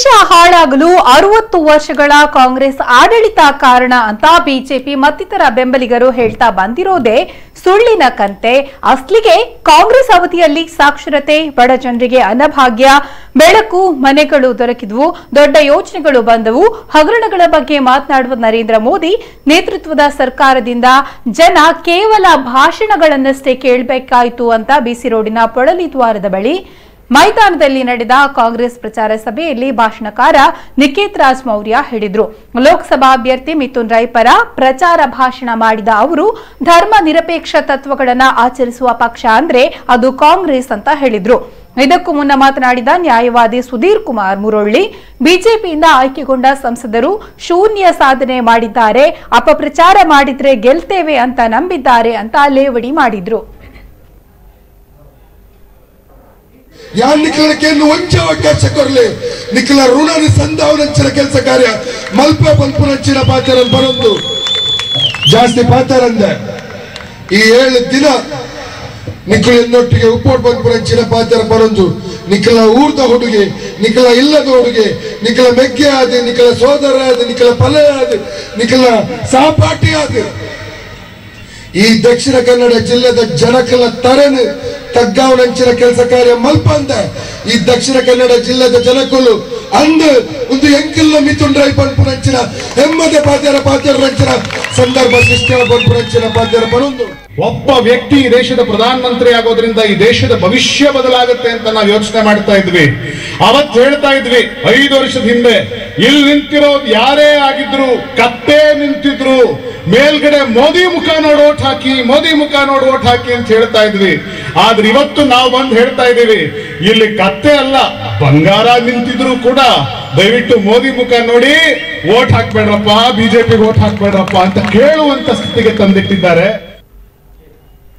ದೇಶ ಹಾಳಾಗಲು ಅರವತ್ತು ವರ್ಷಗಳ ಕಾಂಗ್ರೆಸ್ ಆಡಳಿತ ಕಾರಣ ಅಂತ ಬಿಜೆಪಿ ಮತ್ತಿತರ ಬೆಂಬಲಿಗರು ಹೇಳ್ತಾ ಬಂದಿರೋದೇ ಸುಳ್ಳಿನ ಕಂತೆ. ಅಸ್ಲಿಗೆ ಕಾಂಗ್ರೆಸ್ ಅವಧಿಯಲ್ಲಿ ಸಾಕ್ಷರತೆ, ಬಡ ಜನರಿಗೆ ಅನ್ನಭಾಗ್ಯ ಬೆಳಕು, ಮನೆಗಳು ದೊರಕಿದ್ವು, ದೊಡ್ಡ ಯೋಜನೆಗಳು ಬಂದವು. ಹಗರಣಗಳ ಬಗ್ಗೆ ಮಾತನಾಡುವ ನರೇಂದ್ರ ಮೋದಿ ನೇತೃತ್ವದ ಸರ್ಕಾರದಿಂದ ಜನ ಕೇವಲ ಭಾಷಣಗಳನ್ನಷ್ಟೇ ಕೇಳಬೇಕಾಯಿತು ಅಂತ ಬಿಸಿ ರೋಡಿನ ಪೊಳಲಿ ದ್ವಾರದ ಬಳಿ ಮೈದಾನದಲ್ಲಿ ನಡೆದ ಕಾಂಗ್ರೆಸ್ ಪ್ರಚಾರ ಸಭೆಯಲ್ಲಿ ಭಾಷಣಕಾರ ನಿಕೇತ್ ರಾಜ್ ಮೌರ್ಯ ಹೇಳಿದ್ರು. ಲೋಕಸಭಾ ಅಭ್ಯರ್ಥಿ ಮಿಥುನ್ ರೈ ಪರ ಪ್ರಚಾರ ಭಾಷಣ ಮಾಡಿದ ಅವರು, ಧರ್ಮ ನಿರಪೇಕ್ಷ ತತ್ವಗಳನ್ನು ಆಚರಿಸುವ ಪಕ್ಷ ಅಂದ್ರೆ ಅದು ಕಾಂಗ್ರೆಸ್ ಅಂತ ಹೇಳಿದ್ರು. ಇದಕ್ಕೂ ಮುನ್ನ ಮಾತನಾಡಿದ ನ್ಯಾಯವಾದಿ ಸುಧೀರ್ ಕುಮಾರ್ ಮುರೊಳ್ಳಿ, ಬಿಜೆಪಿಯಿಂದ ಆಯ್ಕೆಗೊಂಡ ಸಂಸದರು ಶೂನ್ಯ ಸಾಧನೆ ಮಾಡಿದ್ದಾರೆ. ಅಪಪ್ರಚಾರ ಮಾಡಿದ್ರೆ ಗೆಲ್ತೇವೆ ಅಂತ ನಂಬಿದ್ದಾರೆ ಅಂತ ಲೇವಡಿ ಮಾಡಿದ್ರು. ಯಾನ್ ನಿಖಲಕ್ಕೆ ಒಂಚ ಅವಕಾಶ ಕೊರಲಿ ನಿಖಿಲ ಋಣ ಸಂಧಾವನಂಚಿನ ಕೆಲಸ ಕಾರ್ಯ. ಮಲ್ಪ ಪಂಪುನಂಚಿನ ಪಾತ್ರ ಬರೊಂದು. ಜಾಸ್ತಿ ಪಾತಾರಂದೆ ಈ ಏಳು ದಿನ ನಿಖಲ ಎನ್ನೊಟ್ಟಿಗೆ ಉಪ್ಪೋಟ್ ಪಂಪುನಂಚಿನ ಪಾತ್ರ ಬರೊಂದು. ನಿಖಿಲ ಊರ್ದ ಹುಡುಗಿ, ನಿಖಲ ಇಲ್ಲದ ಹುಡುಗಿ, ನಿಖಲ ಮೆಗ್ಗೆ ಆದ, ನಿಖಲ ಸೋದರ ಆದ, ನಿಖಲ ಪಲೆ ಆದ, ನಿಖಿಲ ಸಹಪಾಠಿ ಆದ. ಈ ದಕ್ಷಿಣ ಕನ್ನಡ ಜಿಲ್ಲೆದ ಜನಕಲ ತರನ್ ತಗ್ಗಾವನಂಚಿನ ಕೆಲಸ ಕಾರ್ಯ ಮಲ್ಪ ಅಂತ ಈ ದಕ್ಷಿಣ ಕನ್ನಡ ಜಿಲ್ಲೆದ ಜನಕುಲು ಅಂದ್ ಒಂದು ಎಂಕಿಲ್ಲ ಮಿಥುನ್ ರೈ ಪಂಪುನಂಚಿನ ಹೆಮ್ಮದ ಪಾದ್ಯರ ಪಾತ್ರ ನಂಚಿನ ಸಂದರ್ಭ ಸೃಷ್ಟಿಯ ಪಂಪುನಂಚಿನ ಪಾದ್ಯರ ಬರೋದು ಒಬ್ಬ ವ್ಯಕ್ತಿ ಈ ದೇಶದ ಪ್ರಧಾನಮಂತ್ರಿ ಆಗೋದ್ರಿಂದ ಈ ದೇಶದ ಭವಿಷ್ಯ ಬದಲಾಗುತ್ತೆ ಅಂತ ನಾವು ಯೋಚನೆ ಮಾಡ್ತಾ ಇದ್ವಿ. ಅವತ್ ಹೇಳ್ತಾ ಇದ್ವಿ, ಐದು ವರ್ಷದ ಹಿಂದೆ, ಇಲ್ಲಿ ನಿಂತಿರೋದು ಯಾರೇ ಆಗಿದ್ರು ಕತ್ತೆ ನಿಂತಿದ್ರು, ಮೇಲ್ಗಡೆ ಮೋದಿ ಮುಖ ನೋಡಿ ಓಟ್ ಹಾಕಿ, ಮೋದಿ ಮುಖ ನೋಡಿ ಓಟ್ ಹಾಕಿ ಅಂತ ಹೇಳ್ತಾ ಇದ್ವಿ. ಆದ್ರೆ ಇವತ್ತು ನಾವು ಬಂದು ಹೇಳ್ತಾ ಇದ್ದೀವಿ, ಇಲ್ಲಿ ಕತ್ತೆ ಅಲ್ಲ, ಬಂಗಾರ ನಿಂತಿದ್ರು ಕೂಡ ದಯವಿಟ್ಟು ಮೋದಿ ಮುಖ ನೋಡಿ ಓಟ್ ಹಾಕ್ಬೇಡ್ರಪ್ಪ, ಬಿಜೆಪಿಗೆ ಓಟ್ ಹಾಕ್ಬೇಡ್ರಪ್ಪ ಅಂತ ಕೇಳುವಂತ ಸ್ಥಿತಿಗೆ ತಂದಿಟ್ಟಿದ್ದಾರೆ.